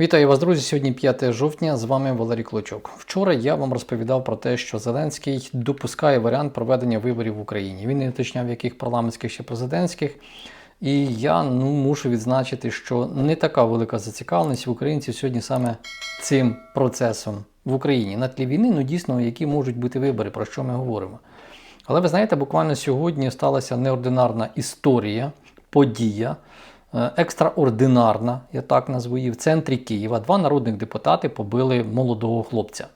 Вітаю вас, друзі. Сьогодні 5 жовтня. З вами Валерій Клочок. Вчора я вам розповідав про те, що Зеленський допускає варіант проведення виборів в Україні. Він не уточняв, яких парламентських чи президентських. І я ну, мушу відзначити, що не така велика зацікавленість в українців сьогодні саме цим процесом в Україні на тлі війни, ну дійсно, які можуть бути вибори, про що ми говоримо. Але ви знаєте, буквально сьогодні сталася неординарна історія, подія, екстраординарна, я так назву її, в центрі Києва. Два народних депутати побили молодого хлопця.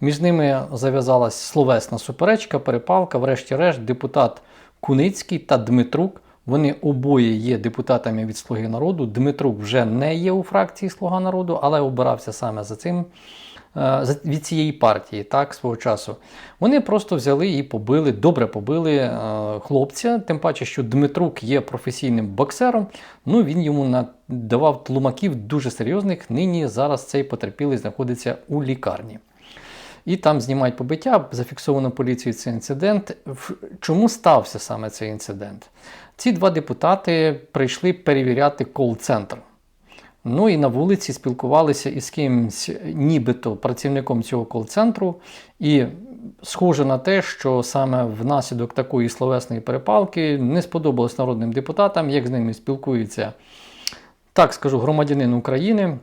Між ними зав'язалась словесна суперечка, перепалка. Врешті-решт, депутат Куницький та Дмитрук. Вони обоє є депутатами від Слуги народу. Дмитрук вже не є у фракції Слуга народу, але обирався саме за цим е, від цієї партії, так, свого часу. Вони просто взяли і побили, добре побили е, хлопця, тим паче, що Дмитрук є професійним боксером. Ну він йому на- давав тлумаків дуже серйозних. Нині зараз цей потерпілий знаходиться у лікарні. І там знімають побиття, зафіксовано поліцією цей інцидент. Чому стався саме цей інцидент? Ці два депутати прийшли перевіряти кол-центр. Ну і на вулиці спілкувалися із кимось, нібито працівником цього кол-центру. І схоже на те, що саме внаслідок такої словесної перепалки не сподобалось народним депутатам, як з ними спілкуються, так скажу, громадянин України.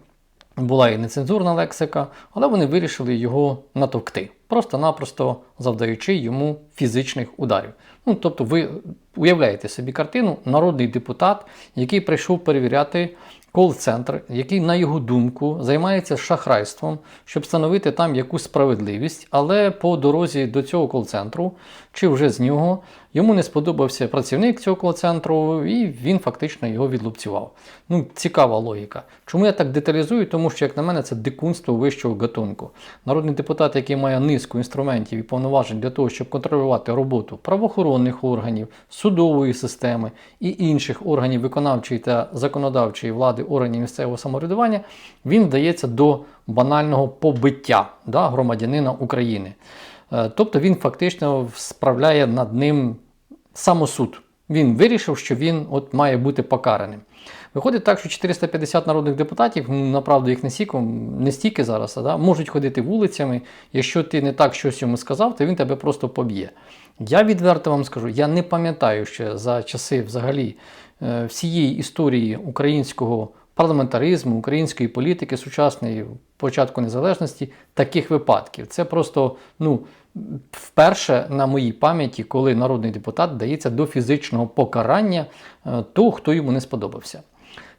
Була і нецензурна лексика, але вони вирішили його натовкти, просто-напросто завдаючи йому фізичних ударів. Ну, тобто, ви уявляєте собі картину, народний депутат, який прийшов перевіряти кол-центр, який, на його думку, займається шахрайством, щоб встановити там якусь справедливість, але по дорозі до цього кол-центру, чи вже з нього, йому не сподобався працівник цього кол-центру, і він фактично його відлупцював. Ну, цікава логіка. Чому я так деталізую? Тому що, як на мене, це дикунство вищого гатунку. Народний депутат, який має низку інструментів і повноважень для того, щоб контролювати роботу правоохоронних органів, судової системи і інших органів виконавчої та законодавчої влади, органів місцевого самоврядування, він вдається до банального побиття да, громадянина України. Е, Тобто він фактично справляє над ним самосуд. Він вирішив, що він от має бути покараним. Виходить так, що 450 народних депутатів, ну, направду їх не стільки, не стільки зараз, а, да, можуть ходити вулицями. Якщо ти не так щось йому сказав, то він тебе просто поб'є. Я відверто вам скажу, я не пам'ятаю ще за часи взагалі е, всієї історії українського парламентаризму, української політики сучасної початку незалежності таких випадків. Це просто ну, вперше на моїй пам'яті, коли народний депутат дається до фізичного покарання е, того, хто йому не сподобався.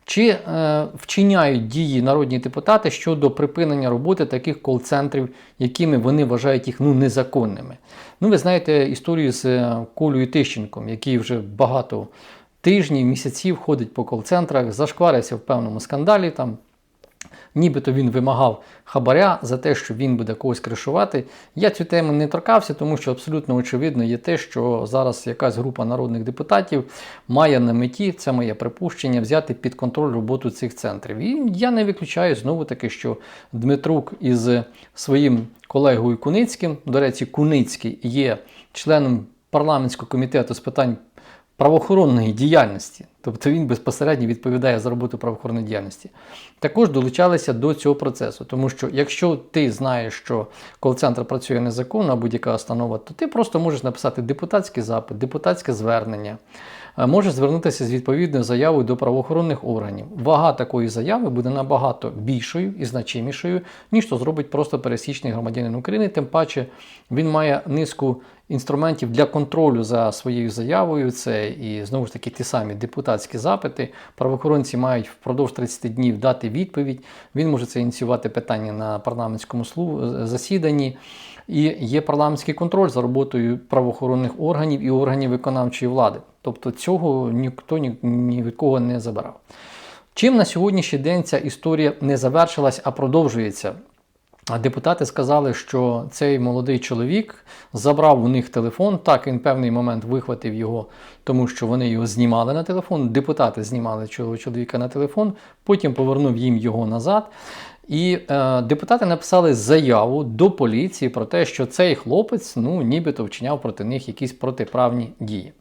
Чи е, вчиняють дії народні депутати щодо припинення роботи таких кол-центрів, якими вони вважають їх ну, незаконними? Ну, ви знаєте історію з е, Колею Тищенком, який вже багато тижнів, місяців ходить по кол-центрах, зашкварився в певному скандалі там. Нібито він вимагав хабаря за те, що він буде когось кришувати. Я цю тему не торкався, тому що абсолютно очевидно є те, що зараз якась група народних депутатів має на меті, це моє припущення, взяти під контроль роботу цих центрів. І я не виключаю знову таки, що Дмитрук із своїм колегою Куницьким, до речі, Куницький є членом парламентського комітету з питань правоохоронної діяльності, тобто він безпосередньо відповідає за роботу правоохоронної діяльності, також долучалися до цього процесу. Тому що якщо ти знаєш, що кол-центр працює незаконно, будь-яка установа, то ти просто можеш написати депутатський запит, депутатське звернення, е, можеш звернутися з відповідною заявою до правоохоронних органів. Вага такої заяви буде набагато більшою і значимішою, ніж то зробить просто пересічний громадянин України. Тим паче він має низку інструментів для контролю за своєю заявою. Це і знову ж таки ті самі депутатські запити. Правоохоронці мають впродовж 30 днів дати відповідь. Він може це ініціювати питання на парламентському слу- засіданні. І є парламентський контроль за роботою правоохоронних органів і органів виконавчої влади. Тобто цього ніхто ні, ні від кого не забирав. Чим на сьогоднішній день ця історія не завершилась, а продовжується? Депутати сказали, що цей молодий чоловік забрав у них телефон. Так, він певний момент вихватив його, тому що вони його знімали на телефон. Депутати знімали цього чоловіка на телефон, потім повернув їм його назад. І е, депутати написали заяву до поліції про те, що цей хлопець ну, нібито вчиняв проти них якісь протиправні дії.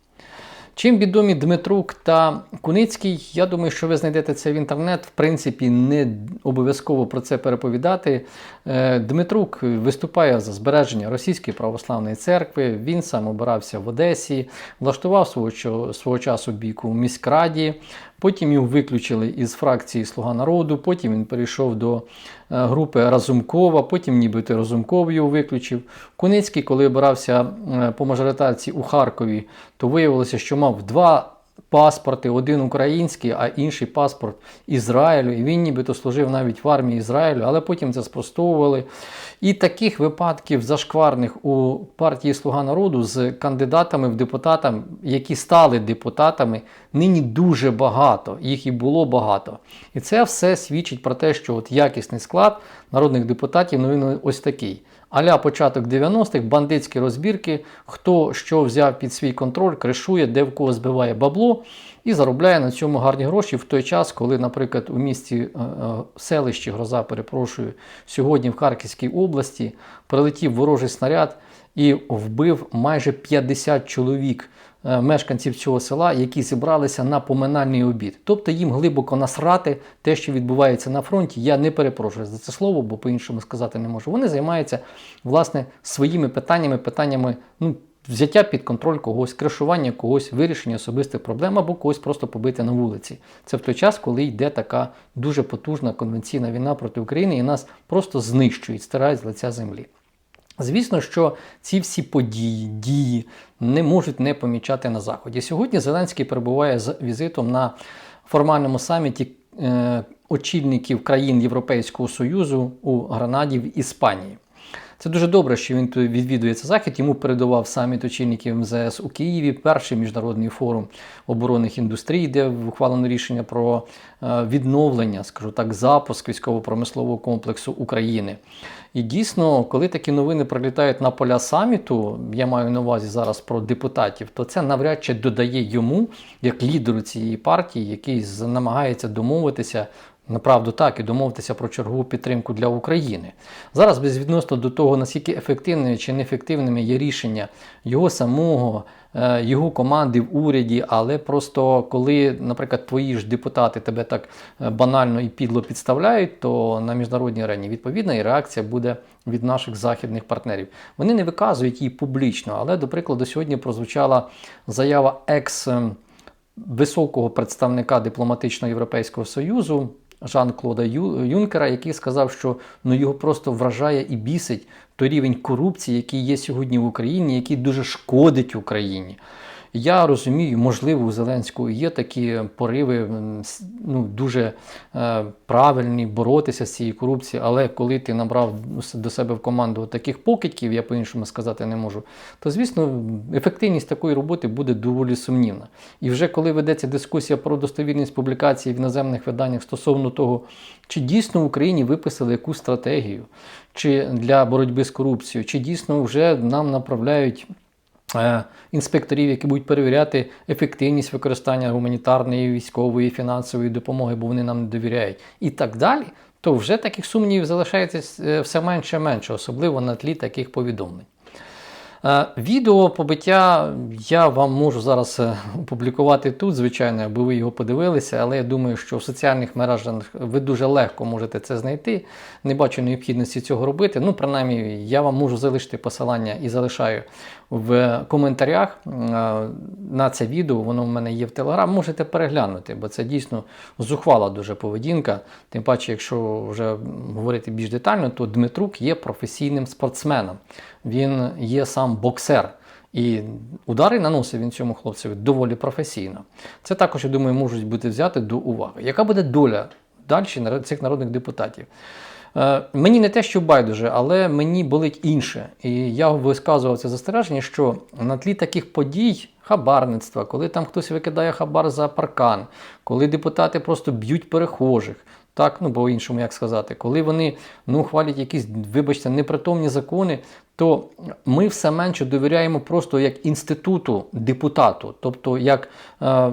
Чим відомі Дмитрук та Куницький, я думаю, що ви знайдете це в інтернет. В принципі, не обов'язково про це переповідати. Е, Дмитрук виступає за збереження Російської православної церкви. Він сам обирався в Одесі, влаштував свого, свого часу бійку у міськраді. Потім його виключили із фракції Слуга народу. Потім він перейшов до е, групи Разумкова. Потім, нібито Разумков його виключив. Куницький, коли обирався е, по мажоритарці у Харкові, то виявилося, що мав два паспорти: один український, а інший паспорт Ізраїлю. І він нібито служив навіть в армії Ізраїлю, але потім це спростовували. І таких випадків зашкварних у партії Слуга народу з кандидатами в депутата, які стали депутатами, нині дуже багато. Їх і було багато. І це все свідчить про те, що от якісний склад народних депутатів ну він ось такий. Аля початок 90-х, бандитські розбірки, хто що взяв під свій контроль, кришує, де в кого збиває бабло і заробляє на цьому гарні гроші в той час, коли, наприклад, у місті е, е, селищі Гроза, перепрошую, сьогодні в Харківській області прилетів ворожий снаряд і вбив майже 50 чоловік. Е, Мешканців цього села, які зібралися на поминальний обід. Тобто їм глибоко насрати те, що відбувається на фронті. Я не перепрошую за це слово, бо по-іншому сказати не можу. Вони займаються власне своїми питаннями, питаннями ну, взяття під контроль когось, кришування когось, вирішення особистих проблем або когось просто побити на вулиці. Це в той час, коли йде така дуже потужна конвенційна війна проти України, і нас просто знищують, стирають з лиця землі. Звісно, що ці всі події, дії не можуть не помічати на Заході. Сьогодні Зеленський перебуває з візитом на формальному саміті е, очільників країн Європейського Союзу у Гранаді в Іспанії. Це дуже добре, що він відвідує цей захід. Йому передавав саміт очільників МЗС у Києві, перший міжнародний форум оборонних індустрій, де ухвалено рішення про е, відновлення, скажу так, запуск військово-промислового комплексу України. І дійсно, коли такі новини прилітають на поля саміту, я маю на увазі зараз про депутатів, то це навряд чи додає йому, як лідеру цієї партії, який намагається домовитися. Направду так і домовитися про чергову підтримку для України. Зараз безвідносно до того, наскільки ефективними чи неефективними є рішення його самого, е, його команди в уряді, але просто коли, наприклад, твої ж депутати тебе так е, банально і підло підставляють, то на міжнародній арені відповідна і реакція буде від наших західних партнерів. Вони не виказують її публічно, але, до прикладу, сьогодні прозвучала заява екс. ем, високого представника дипломатичного Європейського Союзу Жан-Клода Юнкера, який сказав, що ну, його просто вражає і бісить той рівень корупції, який є сьогодні в Україні, який дуже шкодить Україні. Я розумію, можливо, у Зеленського є такі пориви ну, дуже е, правильні боротися з цією корупцією, але коли ти набрав до себе в команду таких покидьків, я по-іншому сказати не можу, то звісно ефективність такої роботи буде доволі сумнівна. І вже коли ведеться дискусія про достовірність публікацій в іноземних виданнях стосовно того, чи дійсно в Україні виписали якусь стратегію чи для боротьби з корупцією, чи дійсно вже нам направляють інспекторів, які будуть перевіряти ефективність використання гуманітарної, військової, фінансової допомоги, бо вони нам не довіряють, і так далі, то вже таких сумнівів залишається е, все менше і менше, особливо на тлі таких повідомлень. Е, Відео побиття я вам можу зараз е, опублікувати тут, звичайно, аби ви його подивилися, але я думаю, що в соціальних мережах ви дуже легко можете це знайти. Не бачу необхідності цього робити. Ну, принаймні, я вам можу залишити посилання і залишаю в коментарях е, на це відео. Воно в мене є в Телеграм. Можете переглянути, бо це дійсно зухвала дуже поведінка. Тим паче, якщо вже говорити більш детально, то Дмитрук є професійним спортсменом. Він є сам боксер. І удари наносив він цьому хлопцеві доволі професійно. Це також, я думаю, можуть бути взяти до уваги. Яка буде доля далі цих народних депутатів? Е, Мені не те, що байдуже, але мені болить інше. І я висказував це застереження, що на тлі таких подій, хабарництва, коли там хтось викидає хабар за паркан, коли депутати просто б'ють перехожих, так, ну по-іншому як сказати, коли вони ну, хвалять якісь, вибачте, непритомні закони, то ми все менше довіряємо просто як інституту депутату, тобто як е,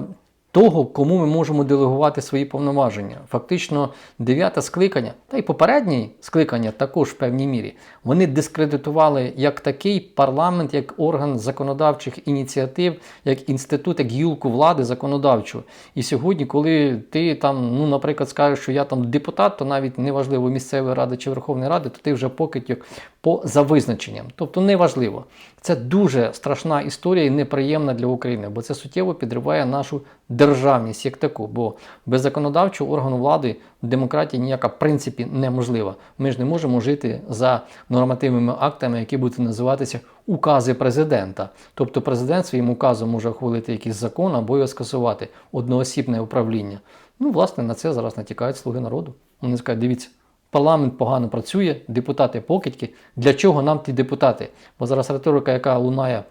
того, кому ми можемо делегувати свої повноваження. Фактично, дев'яте скликання, та й попереднє скликання також в певній мірі, вони дискредитували як такий парламент, як орган законодавчих ініціатив, як інститут, як гілку влади законодавчу. І сьогодні, коли ти там, ну, наприклад, скажеш, що я там депутат, то навіть неважливо місцевої ради чи Верховної Ради, то ти вже покидьок по за визначенням. Тобто неважливо. Це дуже страшна історія і неприємна для України, бо це суттєво підриває нашу державність як таку. Бо без законодавчого органу влади демократія ніяка в принципі неможлива. Ми ж не можемо жити за нормативними актами, які будуть називатися укази президента. Тобто президент своїм указом може ухвалити якийсь закон або його скасувати одноосібне управління. Ну, власне, на це зараз натякають слуги народу. Вони скажуть, дивіться. Парламент погано працює, депутати покидьки. Для чого нам ті депутати? Бо зараз риторика, яка лунає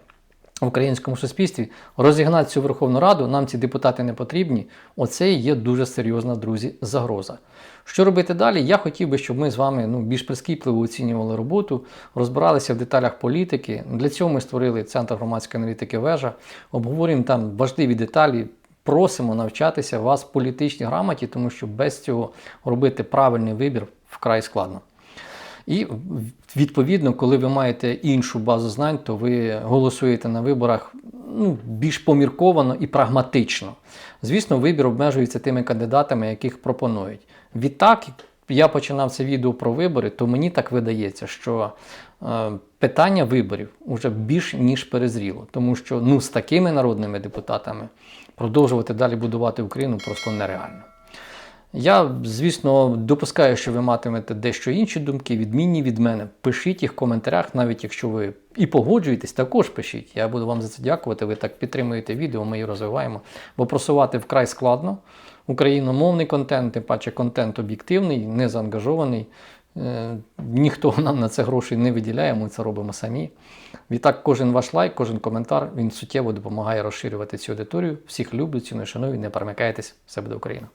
в українському суспільстві, розігнати цю Верховну Раду, нам ці депутати не потрібні. Оце і є дуже серйозна, друзі, загроза. Що робити далі? Я хотів би, щоб ми з вами ну, більш прискіпливо оцінювали роботу, розбиралися в деталях політики. Для цього ми створили Центр громадської аналітики вежа, обговорюємо там важливі деталі. Просимо навчатися вас політичній грамоті, тому що без цього робити правильний вибір вкрай складно. І відповідно, коли ви маєте іншу базу знань, то ви голосуєте на виборах ну, більш помірковано і прагматично. Звісно, вибір обмежується тими кандидатами, яких пропонують. Відтак, я починав це відео про вибори, то мені так видається, що е, питання виборів вже більш ніж перезріло, тому що ну, з такими народними депутатами продовжувати далі будувати Україну просто нереально. Я, звісно, допускаю, що ви матимете дещо інші думки, відмінні від мене. Пишіть їх в коментарях, навіть якщо ви і погоджуєтесь, також пишіть. Я буду вам за це дякувати. Ви так підтримуєте відео, ми її розвиваємо. Бо просувати вкрай складно. Україномовний контент, тим паче контент об'єктивний, не заангажований. Е, Ніхто нам на це грошей не виділяє, ми це робимо самі. Відтак, кожен ваш лайк, кожен коментар він суттєво допомагає розширювати цю аудиторію. Всіх люблю, ціную, шаную, не перемикайтесь, все буде Україна.